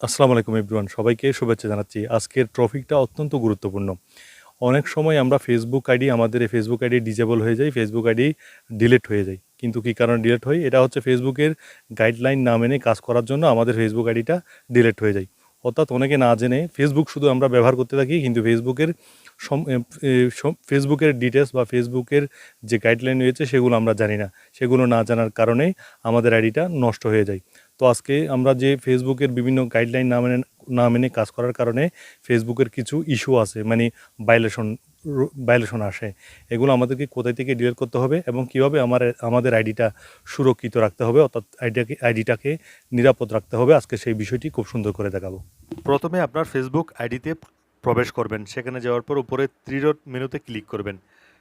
আসসালামু আলাইকুম এভরিওয়ান, সবাইকে শুভেচ্ছা জানাচ্ছি। আজকের ট্রফিকটা অত্যন্ত গুরুত্বপূর্ণ। অনেক সময় আমরা ফেসবুক আইডি, আমাদের এই ফেসবুক আইডি ডিজেবল হয়ে যায় ফেসবুক আইডি ডিলিট হয়ে যায়। কিন্তু কী কারণে ডিলিট হয়? এটা হচ্ছে ফেসবুকের গাইডলাইন না মেনে কাজ করার জন্য আমাদের ফেসবুক আইডিটা ডিলিট হয়ে যায়। অর্থাৎ অনেকে না জেনে ফেসবুক শুধু আমরা ব্যবহার করতে থাকি, কিন্তু ফেসবুকের ফেসবুকের ডিটেলস বা ফেসবুকের যে গাইডলাইন রয়েছে, সেগুলো আমরা জানি না। সেগুলো না জানার কারণে আমাদের আইডিটা নষ্ট হয়ে যায়। তো আজকে আমরা যে ফেসবুকের বিভিন্ন গাইডলাইন না মেনে না মেনে কাজ করার কারণে ফেসবুকের কিছু ইস্যু আছে মানে ভাইলেশন ভাইলেশন আসে। এগুলো আমাদেরকে কোথায় থেকে ডিলিট করতে হবে এবং কীভাবে আমার, আমাদের আইডিটা সুরক্ষিত রাখতে হবে, অর্থাৎ আইডিয়াকে আইডিটাকে নিরাপদ রাখতে হবে, আজকে সেই বিষয়টি খুব সুন্দর করে দেখাবো। প্রথমে আপনার ফেসবুক আইডিতে প্রবেশ করবেন, সেখানে যাওয়ার পর উপরে থ্রি মেনুতে ক্লিক করবেন।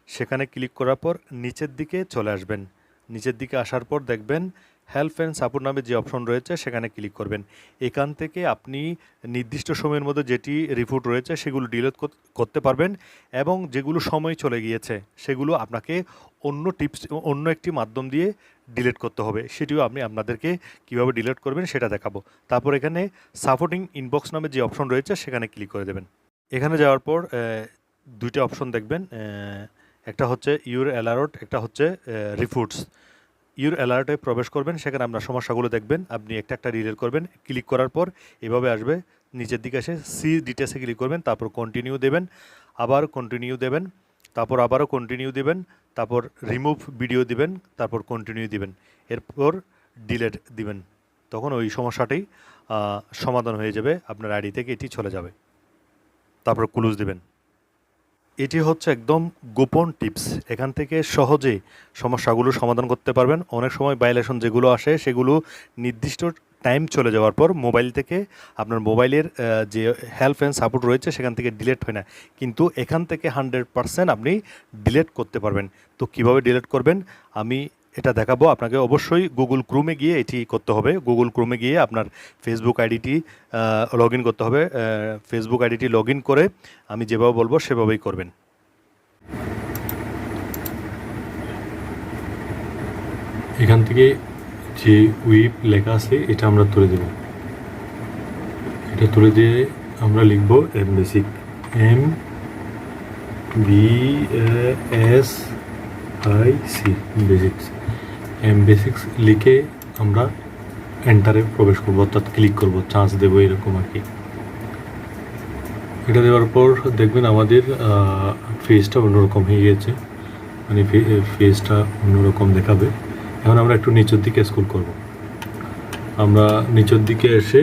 সেখানে ক্লিক করার পর নিচের দিকে চলে আসবেন। নিচের দিকে আসার পর দেখবেন হেল্প অ্যান্ড সাপোর্ট নামে যে অপশন রয়েছে, সেখানে ক্লিক করবেন। এখান থেকে আপনি নির্দিষ্ট সময়ের মধ্যে যেটি রিপোর্ট রয়েছে, সেগুলো ডিলিট করতে পারবেন এবং যেগুলো সময় চলে গিয়েছে, সেগুলো আপনাকে অন্য টিপস অন্য একটি মাধ্যম দিয়ে ডিলিট করতে হবে। সেটিও আপনি আপনাদেরকে কীভাবে ডিলিট করবেন সেটা দেখাবো। তারপর এখানে সাপোর্টিং ইনবক্স নামে যে অপশন রয়েছে, সেখানে ক্লিক করে দেবেন। এখানে যাওয়ার পর দুইটা অপশন দেখবেন। একটা হচ্ছে ইউর অ্যালার্ট একটা হচ্ছে রিপোর্টস ইউর অ্যালার্টে প্রবেশ করবেন, সেখানে আপনার সমস্যাগুলো দেখবেন, আপনি একটা একটা ডিলিট করবেন, ক্লিক করার পর এভাবে আসবে, নিচের দিকে এসে সি ডিটেলসে ক্লিক করবেন, তারপর কন্টিনিউ দেবেন, আবার কন্টিনিউ দেবেন, তারপর আবারও কন্টিনিউ দেবেন, তারপর রিমুভ ভিডিও দিবেন, তারপর কন্টিনিউ দিবেন, এরপর ডিলেট দিবেন। তখন ওই সমস্যাটি সমাধান হয়ে যাবে, আপনার আইডি থেকে এটি চলে যাবে। তারপর ক্লোজ দিবেন। এটি হচ্ছে একদম গোপন টিপস। এখান থেকে সহজে সমস্যাগুলো সমাধান করতে পারবেন। অনেক সময় ভাইলেশন যেগুলো আসে, সেগুলো নির্দিষ্ট টাইম চলে যাওয়ার পর মোবাইল থেকে আপনার মোবাইলের যে হেল্প অ্যান্ড সাপোর্ট রয়েছে, সেখান থেকে ডিলেট হয় না। কিন্তু এখান থেকে হান্ড্রেড পারসেন্ট আপনি ডিলেট করতে পারবেন। তো কীভাবে ডিলেট করবেন? আমি এটা দেখাবো। আপনাকে অবশ্যই গুগল ক্রোমে গিয়ে এটি করতে হবে। গুগল ক্রোমে গিয়ে আপনার ফেসবুক আইডিটি লগ করতে হবে। ফেসবুক আইডিটি লগ করে আমি যেভাবে বলব সেভাবেই করবেন। এখান থেকে যে উইপ লেখা আছে, এটা আমরা তুলে দেব। এটা তুলে দিয়ে আমরা লিখব M basic M B S I C basics M basics লিখে আমরা এন্টারে প্রবেশ করব, অর্থাৎ ক্লিক করব চান্স দেবো এরকম আর কি। এটা দেওয়ার পর দেখবেন আমাদের ফেসটা অন্যরকম হয়ে গেছে মানে ফেসটা অন্যরকম দেখাবে। এখন আমরা একটু নিচের দিকে স্কুল করব। আমরা নিচের দিকে এসে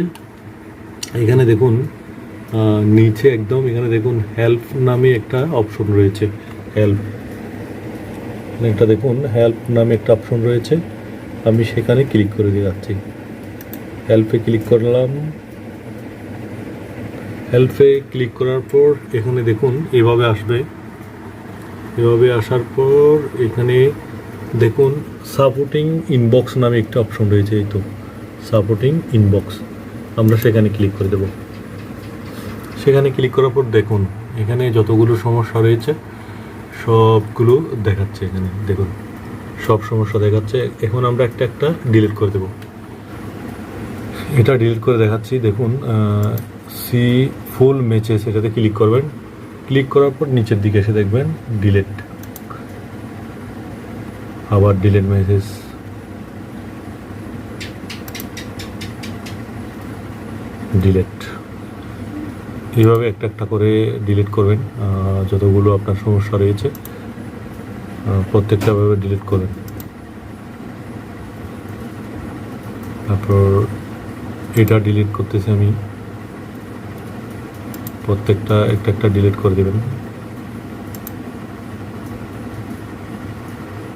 এখানে দেখুন নিচে একদম এখানে দেখুন হেল্প নামে একটা অপশন রয়েছে। হেল্প একটা দেখুন হেল্প নামে একটা অপশন রয়েছে। আমি সেখানে ক্লিক করে দিয়ে যাচ্ছি। হেল্পে ক্লিক করলাম। হেল্পে ক্লিক করার পর এখানে দেখুন, এভাবে আসবে। এভাবে আসার পর এখানে দেখুন সাপোর্টিং ইনবক্স নামে একটা অপশন রয়েছে এই তো। সাপোর্টিং ইনবক্স আমরা সেখানে ক্লিক করে দেব। সেখানে ক্লিক করার পর দেখুন, এখানে যতগুলো সমস্যা রয়েছে সবগুলো দেখাচ্ছে এখানে, দেখুন। সব সমস্যা দেখাচ্ছে। এখন আমরা একটা একটা ডিলিট করে দেব। এটা ডিলিট করে দেখাচ্ছি, দেখুন সি ফুল মেচেস এটাতে ক্লিক করবেন। ক্লিক করার পর নিচের দিকে এসে দেখবেন ডিলেট আবার ডিলেট মেসেজ ডিলিট এইভাবে একটা একটা করে ডিলিট করবেন যতগুলো আপনার সমস্যা রয়েছে প্রত্যেকটাভাবে প্রত্যেকটা ভাবে ডিলিট করবেন। তারপর এটা ডিলিট করতেছি আমি। প্রত্যেকটা একটা একটা ডিলিট করে দেবেন।